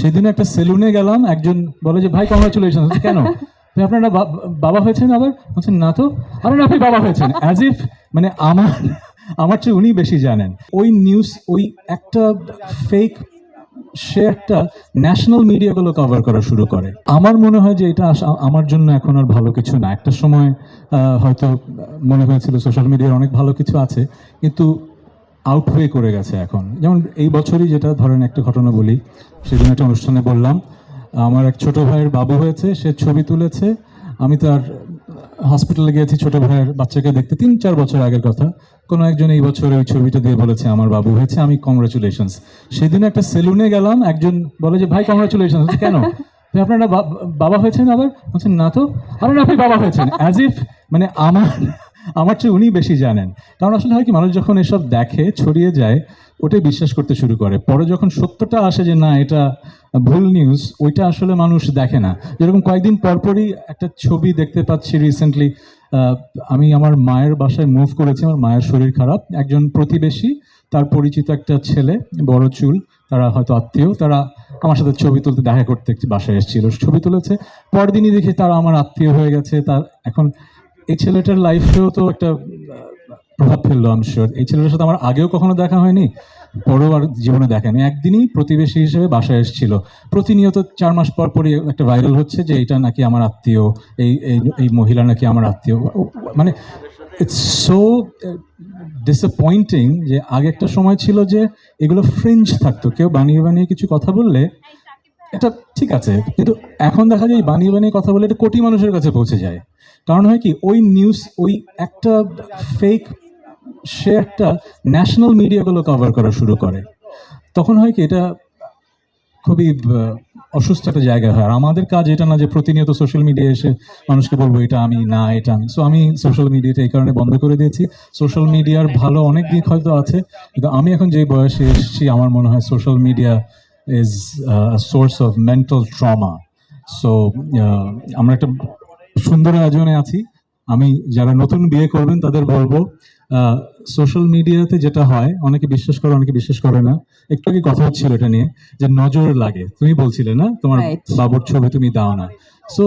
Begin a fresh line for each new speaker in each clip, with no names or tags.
সেদিন একটা সেলুনে গেলাম, একজন বলে যে, ভাই কংগ্রাচুলেশন কেন? আপনারা বাবা হয়েছেন আবার? বলছেন না তো। আরে আপনি বাবা হয়েছেন। অ্যাজ ইফ মানে আমার আমার চেয়ে উনি বেশি জানেন। ওই নিউজ ওই একটা ফেক সে একটা ন্যাশনাল মিডিয়াগুলো কভার করা শুরু করে। আমার মনে হয় যে এটা আমার জন্য এখন আর ভালো কিছু না। একটা সময় হয়তো মনে হয়েছিল সোশ্যাল মিডিয়ার অনেক ভালো কিছু আছে, কিন্তু আউটওয়ে করে গেছে এখন। যেমন এই বছরই যেটা ধরেন একটা ঘটনা বলি, সেদিন একটা অনুষ্ঠানে বললাম, আমার এক ছোট ভাইয়ের বাবু হয়েছে, সে ছবি তুলেছে, আমি তার হসপিটালে গিয়েছি, ছোট ভাইয়ের বাচ্চাকে দেখতে তিন চার বছর আগের কথা। কোনো একজন এই বছর ওই ছবিটা দিয়ে বলেছে, আমার বাবু হয়েছে, আমি কংগ্রাচুলেশনস সেদিন একটা সেলুনে গেলাম, একজন বলে যে, ভাই কংগ্রাচুলেশনস কেন? আপনারা বাবা হয়েছেন আবার? বলছেন না তো। আরে না আপনি বাবা হয়েছেন। অ্যাজ ইফ মানে আমার আমার চেয়ে উনি বেশি জানেন। কারণ আসলে হয় কি, মানুষ যখন এসব দেখে, ছড়িয়ে যায়, ওটাই বিশ্বাস করতে শুরু করে। পরে যখন সত্যটা আসে যে না, এটা ভুল নিউজ ওইটা আসলে মানুষ দেখে না। যেরকম কয়েকদিন পরপরই একটা ছবি দেখতে পাচ্ছি রিসেন্টলি আমি আমার মায়ের বাসায় মুভ করেছি, আমার মায়ের শরীর খারাপ। একজন প্রতিবেশী, তার পরিচিত একটা ছেলে, বড় চুল, তারা হয়তো আত্মীয়, তারা আমার সাথে ছবি তুলতে দেখা করতে বাসায় এসেছিল, ছবি তুলেছে। পরদিনই দেখি তারা আমার আত্মীয় হয়ে গেছে, তার এখন এই ছেলেটার লাইফেও তো একটা প্রভাব ফেলল আমি শিওর এই ছেলেটার সাথে আমার আগেও কখনো দেখা হয়নি, পরেও আর জীবনে দেখানি। একদিনই প্রতিবেশী হিসেবে বাসায় এসেছিল। প্রতিনিয়ত চার মাস পর পরই একটা ভাইরাল হচ্ছে যে এটা নাকি আমার আত্মীয়, এই, এই- মহিলা নাকি আমার আত্মীয়। মানে ইটস সো ডিসঅ্যাপয়েন্টিং যে আগে একটা সময় ছিল যে এগুলো ফ্রিঞ্জ থাকতো। কেউ বানিয়ে বানিয়ে কিছু কথা বললে এটা ঠিক আছে, কিন্তু এখন দেখা যায় বানিয়ে বানিয়ে কথা বলে এটা কোটি মানুষের কাছে পৌঁছে যায়। কারণ হয় কি, ওই নিউজ ওই একটা ফেক সে একটা ন্যাশনাল মিডিয়াগুলো কভার করা শুরু করে। তখন হয় কি, এটা খুবই অসুস্থ একটা জায়গা হয়। আর আমাদের কাজ এটা না যে প্রতিনিয়ত সোশ্যাল মিডিয়া এসে মানুষকে বলব, এটা আমি, না, এটা আমি। সো আমি সোশ্যাল মিডিয়াটা এই কারণে বন্ধ করে দিয়েছি। সোশ্যাল মিডিয়ার ভালো অনেক দিক হয়তো আছে, কিন্তু আমি এখন যে বয়সে এসেছি, আমার মনে হয় social media is source of mental trauma so আমরা একটা সুন্দর আয়োজনে আছি। আমি যারা নতুন বিয়ে করবেন তাদের বলব সোশ্যাল মিডিয়াতে যেটা হয় অনেকে বিশ্বাস করে অনেকে বিশ্বাস করে না। একটু আগে কথা হচ্ছিল এটা নিয়ে যে নজর লাগে। তুমি বলছিলে না তোমার. বাবুর ছবি তুমি দাও না। সো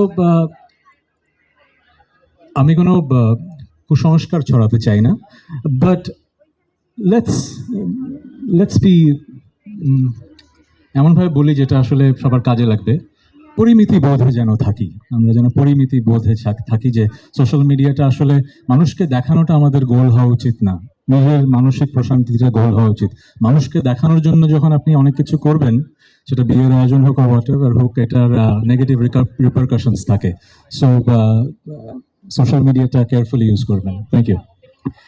আমি কোনো কুসংস্কার ছড়াতে চাই না। বাট লেটস লেটস বি এমনভাবে বলি যেটা আসলে সবার কাজে লাগবে। পরিমিতি বোধে যেন থাকি। আমরা যেন পরিমিতি বোধে থাক- যে সোশ্যাল মিডিয়াটা আসলে মানুষকে দেখানোটা আমাদের গোল হওয়া উচিত না। নিজের মানসিক প্রশান্তিটা গোল হওয়া উচিত। মানুষকে দেখানোর জন্য যখন আপনি অনেক কিছু করবেন, সেটা বিয়ের আয়োজন হোক আর হোয়াট এভার হোক, এটার নেগেটিভ রিপারকাশনস থাকে। সো সোশ্যাল মিডিয়াটা কেয়ারফুলি ইউজ করবেন। Thank you